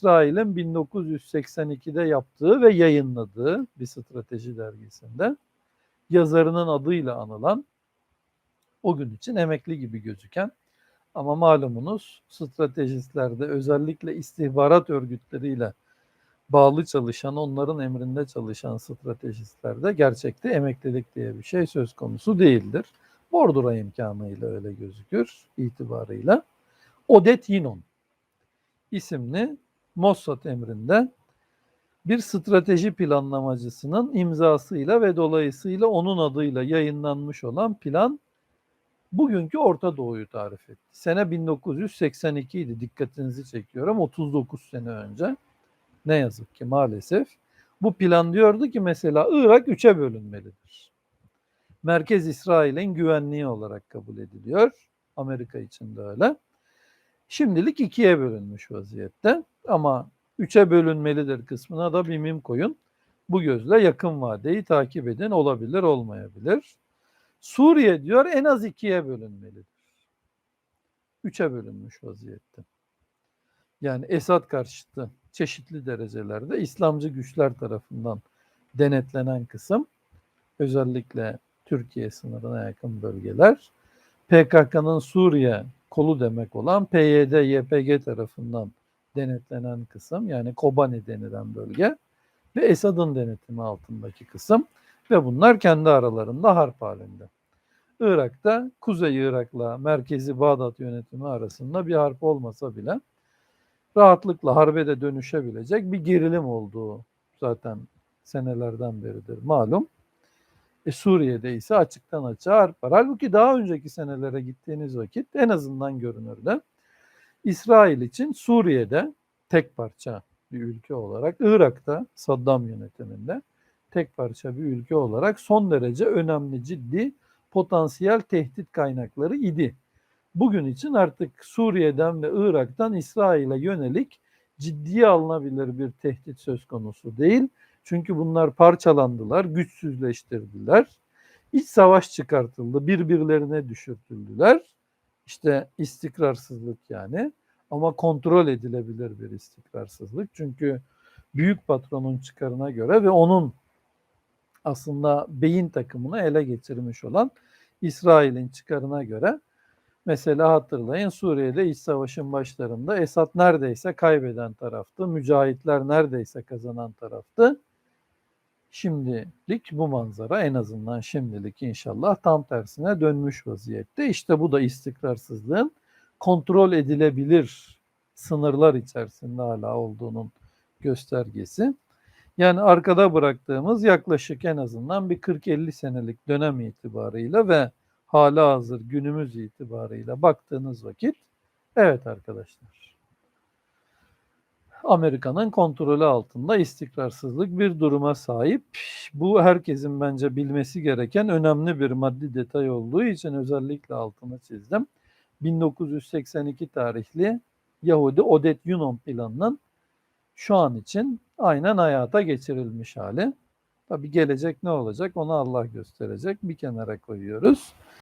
İsrail'in 1982'de yaptığı ve yayınladığı bir strateji dergisinde yazarının adıyla anılan o gün için emekli gibi gözüken ama malumunuz stratejistlerde özellikle istihbarat örgütleriyle bağlı çalışan, onların emrinde çalışan stratejistlerde gerçekte emeklilik diye bir şey söz konusu değildir. Bordura imkanıyla öyle gözükür itibarıyla. Odet Yinon isimli Mossad emrinde bir strateji planlamacısının imzasıyla ve dolayısıyla onun adıyla yayınlanmış olan plan bugünkü Orta Doğu'yu tarif etti. Sene 1982 idi dikkatinizi çekiyorum 39 sene önce. Ne yazık ki maalesef. Bu plan diyordu ki mesela Irak üçe bölünmelidir. Merkez İsrail'in güvenliği olarak kabul ediliyor. Amerika için de öyle. Şimdilik ikiye bölünmüş vaziyette ama üçe bölünmelidir kısmına da bir mim koyun. Bu gözle yakın vadeyi takip edin olabilir olmayabilir. Suriye diyor en az ikiye bölünmelidir. Üçe bölünmüş vaziyette. Yani Esad karşıtı çeşitli derecelerde İslamcı güçler tarafından denetlenen kısım özellikle Türkiye sınırına yakın bölgeler PKK'nın Suriye kolu demek olan PYD, YPG tarafından denetlenen kısım yani Kobani denilen bölge ve Esad'ın denetimi altındaki kısım ve bunlar kendi aralarında harp halinde. Irak'ta Kuzey Irak'la merkezi Bağdat yönetimi arasında bir harp olmasa bile rahatlıkla harbe de dönüşebilecek bir gerilim olduğu zaten senelerden beridir malum. E Suriye'de ise açıktan açığa harp var. Halbuki daha önceki senelere gittiğiniz vakit en azından görünürde İsrail için Suriye'de tek parça bir ülke olarak, Irak'ta Saddam yönetiminde tek parça bir ülke olarak son derece önemli, ciddi potansiyel tehdit kaynakları idi. Bugün için artık Suriye'den ve Irak'tan İsrail'e yönelik ciddiye alınabilir bir tehdit söz konusu değil. Çünkü bunlar parçalandılar, güçsüzleştirdiler. İç savaş çıkartıldı, birbirlerine düşürtüldüler. İşte istikrarsızlık yani ama kontrol edilebilir bir istikrarsızlık. Çünkü büyük patronun çıkarına göre ve onun aslında beyin takımını ele geçirmiş olan İsrail'in çıkarına göre mesela hatırlayın Suriye'de iç savaşın başlarında Esad neredeyse kaybeden taraftı, mücahitler neredeyse kazanan taraftı. Şimdilik bu manzara en azından şimdilik inşallah tam tersine dönmüş vaziyette. İşte bu da istikrarsızlığın kontrol edilebilir sınırlar içerisinde hala olduğunun göstergesi. Yani arkada bıraktığımız yaklaşık en azından bir 40-50 senelik dönem itibarıyla ve hala hazır günümüz itibarıyla baktığınız vakit evet arkadaşlar Amerika'nın kontrolü altında istikrarsızlık bir duruma sahip. Bu herkesin bence bilmesi gereken önemli bir maddi detay olduğu için özellikle altını çizdim. 1982 tarihli Yahudi Odet Yunon planının şu an için aynen hayata geçirilmiş hali. Tabi gelecek ne olacak onu Allah gösterecek. Bir kenara koyuyoruz.